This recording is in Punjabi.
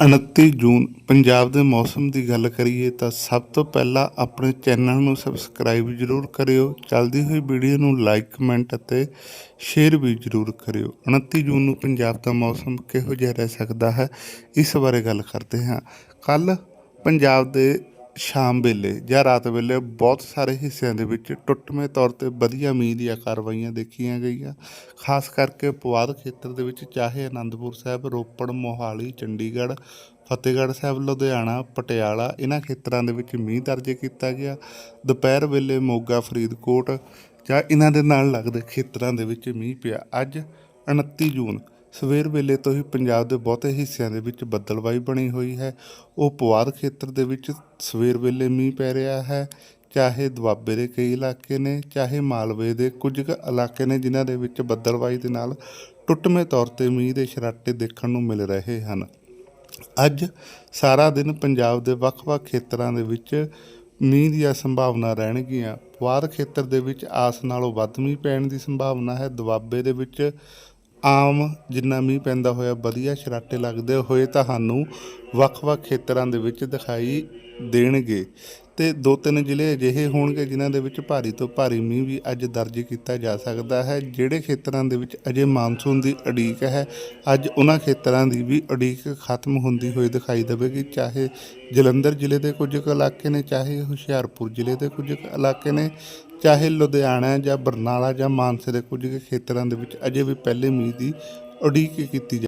29 ਜੂਨ, ਪੰਜਾਬ ਦੇ ਮੌਸਮ ਦੀ ਗੱਲ ਕਰੀਏ ਤਾਂ ਸਭ ਤੋਂ ਪਹਿਲਾਂ ਆਪਣੇ ਚੈਨਲ ਨੂੰ ਸਬਸਕ੍ਰਾਈਬ ਜ਼ਰੂਰ ਕਰਿਓ, ਚੱਲਦੀ ਹੋਈ ਵੀਡੀਓ ਨੂੰ ਲਾਈਕ, ਕਮੈਂਟ ਅਤੇ ਸ਼ੇਅਰ ਵੀ ਜ਼ਰੂਰ ਕਰਿਓ। 29 ਜੂਨ ਨੂੰ ਪੰਜਾਬ ਦਾ ਮੌਸਮ ਕਿਹੋ ਜਿਹਾ ਰਹਿ ਸਕਦਾ ਹੈ? ਇਸ ਬਾਰੇ ਗੱਲ ਕਰਦੇ ਹਾਂ। ਕੱਲ ਪੰਜਾਬ ਦੇ ਸ਼ਾਮ ਵੇਲੇ ਜਾਂ ਰਾਤ ਵੇਲੇ ਬਹੁਤ ਸਾਰੇ ਹਿੱਸਿਆਂ ਦੇ ਵਿੱਚ ਟੁੱਟਵੇਂ ਤੌਰ ਤੇ ਵਧੀਆ ਮੀਂਹ ਦੀਆਂ ਕਾਰਵਾਈਆਂ ਦੇਖੀਆਂ ਗਈਆਂ। ਖਾਸ ਕਰਕੇ ਪੁਆਧ ਖੇਤਰ ਦੇ ਵਿੱਚ ਚਾਹੇ ਆਨੰਦਪੁਰ ਸਾਹਿਬ, ਰੋਪੜ, ਮੋਹਾਲੀ, ਚੰਡੀਗੜ੍ਹ, ਫਤਿਹਗੜ੍ਹ ਸਾਹਿਬ, ਲੁਧਿਆਣਾ, ਪਟਿਆਲਾ ਇਹਨਾਂ ਖੇਤਰਾਂ ਦੇ ਵਿੱਚ ਮੀਂਹ ਦਰਜ ਕੀਤਾ ਗਿਆ। ਦੁਪਹਿਰ ਵੇਲੇ ਮੋਗਾ, ਫਰੀਦਕੋਟ ਜਾਂ ਇਹਨਾਂ ਦੇ ਨਾਲ ਲੱਗਦੇ ਖੇਤਰਾਂ ਦੇ ਵਿੱਚ ਮੀਂਹ ਪਿਆ। ਅੱਜ 29 ਜੂਨ ਸਵੇਰ ਵੇਲੇ ਤੋਂ ਹੀ ਪੰਜਾਬ ਦੇ ਬਹੁਤੇ ਹਿੱਸਿਆਂ ਦੇ ਵਿੱਚ ਬੱਦਲਵਾਈ ਬਣੀ ਹੋਈ ਹੈ। ਉਹ ਪੁਆਧ ਖੇਤਰ ਦੇ ਵਿੱਚ ਸਵੇਰ ਵੇਲੇ ਮੀਂਹ ਪੈ ਰਿਹਾ ਹੈ। ਚਾਹੇ ਦੁਆਬੇ ਦੇ ਕਈ ਇਲਾਕੇ ਨੇ, ਚਾਹੇ ਮਾਲਵੇ ਦੇ ਕੁਝ ਕੁ ਇਲਾਕੇ ਨੇ, ਜਿਨ੍ਹਾਂ ਦੇ ਵਿੱਚ ਬੱਦਲਵਾਈ ਦੇ ਨਾਲ ਟੁੱਟਵੇਂ ਤੌਰ ਤੇ ਮੀਂਹ ਦੇ ਛਰਾਟੇ ਦੇਖਣ ਨੂੰ ਮਿਲ ਰਹੇ ਹਨ। ਅੱਜ ਸਾਰਾ ਦਿਨ ਪੰਜਾਬ ਦੇ ਵੱਖ-ਵੱਖ ਖੇਤਰਾਂ ਦੇ ਵਿੱਚ ਮੀਂਹ ਦੀਆਂ ਸੰਭਾਵਨਾ ਰਹਿਣਗੀਆਂ। ਪੁਆਧ ਖੇਤਰ ਦੇ ਵਿੱਚ ਆਸ ਨਾਲੋਂ ਵੱਧ ਮੀਂਹ ਪੈਣ ਦੀ ਸੰਭਾਵਨਾ ਹੈ। ਦੁਆਬੇ ਦੇ ਵਿੱਚ ਆਮ ਜਿੰਨਾ ਮੀਂਹ ਪੈਂਦਾ ਹੋਇਆ ਵਧੀਆ ਸ਼ਰਾਟੇ ਲੱਗਦੇ ਹੋਏ ਤੁਹਾਨੂੰ ਵੱਖ-ਵੱਖ ਖੇਤਰਾਂ ਦੇ ਵਿੱਚ ਦਿਖਾਈ ਦੇਣਗੇ। ਤੇ ਦੋ ਤਿੰਨ ਜ਼ਿਲ੍ਹੇ ਅਜਿਹੇ ਹੋਣਗੇ ਜਿਨ੍ਹਾਂ ਦੇ ਵਿੱਚ ਭਾਰੀ ਤੋਂ ਭਾਰੀ ਮੀਂਹ ਵੀ ਅੱਜ ਦਰਜ ਕੀਤਾ ਜਾ ਸਕਦਾ ਹੈ, ਜਿਹੜੇ ਖੇਤਰਾਂ ਦੇ ਵਿੱਚ ਅਜੇ ਮਾਨਸੂਨ ਦੀ ਉਡੀਕ ਹੈ, ਅੱਜ ਉਹਨਾਂ ਖੇਤਰਾਂ ਦੀ ਵੀ ਉਡੀਕ ਖਤਮ ਹੁੰਦੀ ਹੋਈ ਦਿਖਾਈ ਦੇਵੇਗੀ। ਚਾਹੇ ਜਲੰਧਰ ਜ਼ਿਲ੍ਹੇ ਦੇ ਕੁਝ ਕੁ ਇਲਾਕੇ ਨੇ, ਚਾਹੇ ਹੁਸ਼ਿਆਰਪੁਰ ਜ਼ਿਲ੍ਹੇ ਦੇ ਕੁਝ ਕੁ ਇਲਾਕੇ ਨੇ ਚਾਹੇ ਲੁਧਿਆਣਾ ਜਾਂ ਬਰਨਾਲਾ ਜਾਂ ਮਾਨਸੇ ਦੇ ਕੁਝ ਖੇਤਰਾਂ ਦੇ ਵਿੱਚ ਅਜੇ ਵੀ ਪਹਿਲੇ ਮੀਂਹ ਦੀ ਉਡੀਕ ਕੀਤੀ ਜਾ